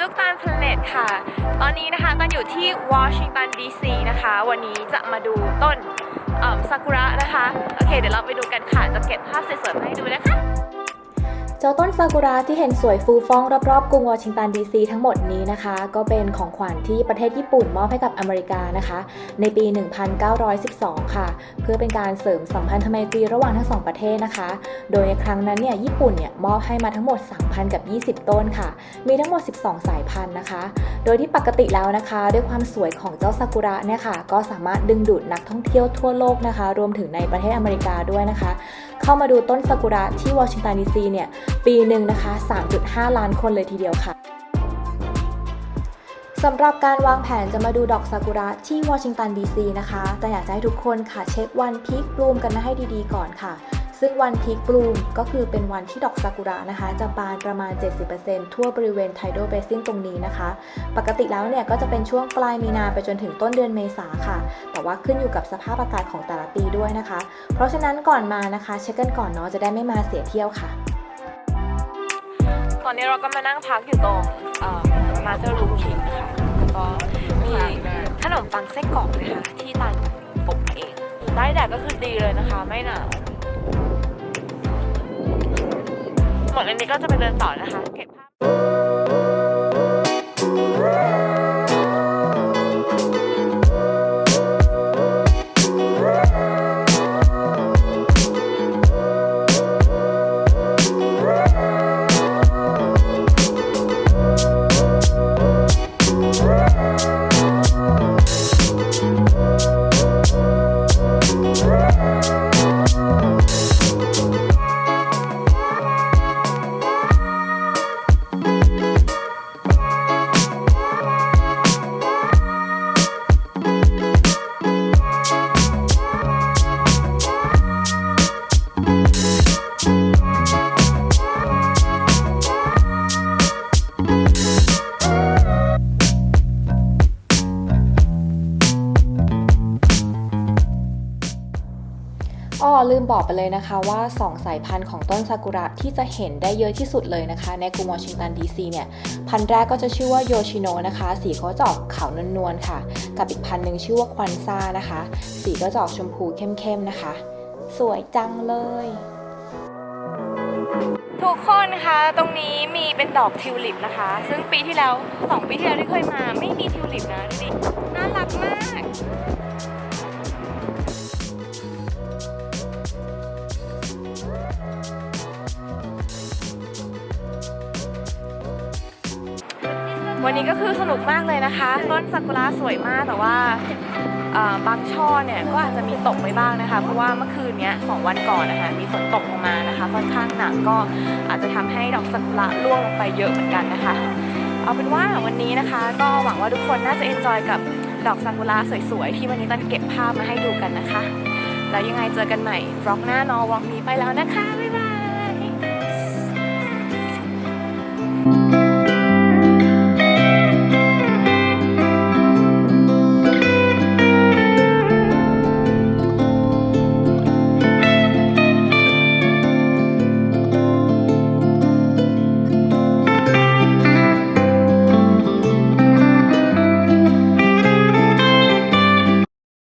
ลูกตาลพลเนตค่ะ ตอนนี้นะคะตันอยู่ที่วอชิงตันดีซีนะคะ วันนี้จะมาดูต้นซากุระนะคะ โอเค เดี๋ยวเราไปดูกันค่ะ จะเก็บภาพสวยๆมาให้ดูนะคะ เจ้าต้นซากุระที่เห็นสวยฟูฟ่องรอบๆกรุงวอชิงตันดีซีทั้งหมดนี้นะคะ ก็เป็นของขวัญที่ประเทศญี่ปุ่นมอบให้กับอเมริกานะคะ ในปี 1912 ค่ะ เพื่อเป็นการเสริมสัมพันธไมตรีระหว่างทั้งสองประเทศนะคะ โดยในครั้งนั้นเนี่ยญี่ปุ่นเนี่ยมอบให้มาทั้งหมด 3,000 กับ 20 ต้นค่ะ มีทั้งหมด 12 สายพันธุ์นะคะ โดยที่ปกติแล้วนะคะ ด้วยความสวยของเจ้าซากุระเนี่ยค่ะก็สามารถดึงดูดนักท่องเที่ยวทั่วโลกนะคะ รวมถึงในประเทศอเมริกาด้วยนะคะ เข้ามาดูต้นซากุระที่วอชิงตันดีซีเนี่ยปีหนึ่งนะคะ 3.5 ล้านคนเลยทีเดียวค่ะสำหรับการวางแผนจะมาดูดอกซากุระที่วอชิงตันดีซีนะคะ แต่อยากจะให้ทุกคนค่ะเช็ควันพีคบลูมกันให้ดีๆ ก่อนค่ะ ซึ่งวันพีคบลูมก็คือเป็นวันที่ดอกซากุระนะคะ จะบานประมาณ 70%ทั่วบริเวณไทโดเบซินตรงนี้นะคะ ปกติแล้วเนี่ยก็จะเป็นช่วงปลายมีนาไปจนถึงต้นเดือนเมษาค่ะ แต่ว่าขึ้นอยู่กับสภาพอากาศของแต่ละปีด้วยนะคะ เพราะฉะนั้นก่อนมานะคะ เช็คกันก่อนเนาะจะได้ไม่มาเสียเที่ยวค่ะ ตอนนี้เราก็มานั่งพักอยู่ตรงมาเตอร์ลูคิงนะคะแล้วก็มีขนมปังไส้กรอกนะคะที่ตันปกเองได้แดดก็คือดีเลยนะคะ ไม่หนาวหมดอันนี้ก็จะไปเดินต่อนะคะเก็บ ลืมบอกไปเลยนะคะว่า 2 สายพันธุ์ของต้นซากุระที่จะเห็นได้เยอะที่สุดเลยนะคะ ในกรุงวอชิงตันดีซีเนี่ย พันธุ์แรกก็จะชื่อว่าโยชิโนะนะคะ สีเขาจะออกขาวนวลๆค่ะ กับอีกพันธุ์หนึ่งชื่อว่าควันซ่านะคะ สีก็จะออกชมพูเข้มๆนะคะ สวยจังเลย ทุกคนคะตรงนี้มีเป็นดอกทิวลิปนะคะ ซึ่งปีที่แล้ว 2 ปีที่แล้วที่เคยมา ไม่มีทิวลิปนะดูดิน่ารักมาก วันนี้ก็คือสนุกมากเลยนะคะ ต้นซากุระสวยมากแต่ว่าบางช่อเนี่ยก็อาจจะมีตกไปบ้างนะคะ เพราะว่าเมื่อคืนเนี้ยสองวันก่อนนะคะ มีฝนตกลงมานะคะค่อนข้างหนักก็อาจจะทำให้ดอกซากุระร่วงลงไปเยอะเหมือนกันนะคะ เอาเป็นว่าวันนี้นะคะ ก็หวังว่าทุกคนน่าจะเอนจอยกับดอกซากุระสวยๆ ที่วันนี้ตันเก็บภาพมาให้ดูกันนะคะ แล้วยังไงเจอกันใหม่วล็อกหน้านอวล็อกนี้ไปแล้วนะคะบ๊ายบาย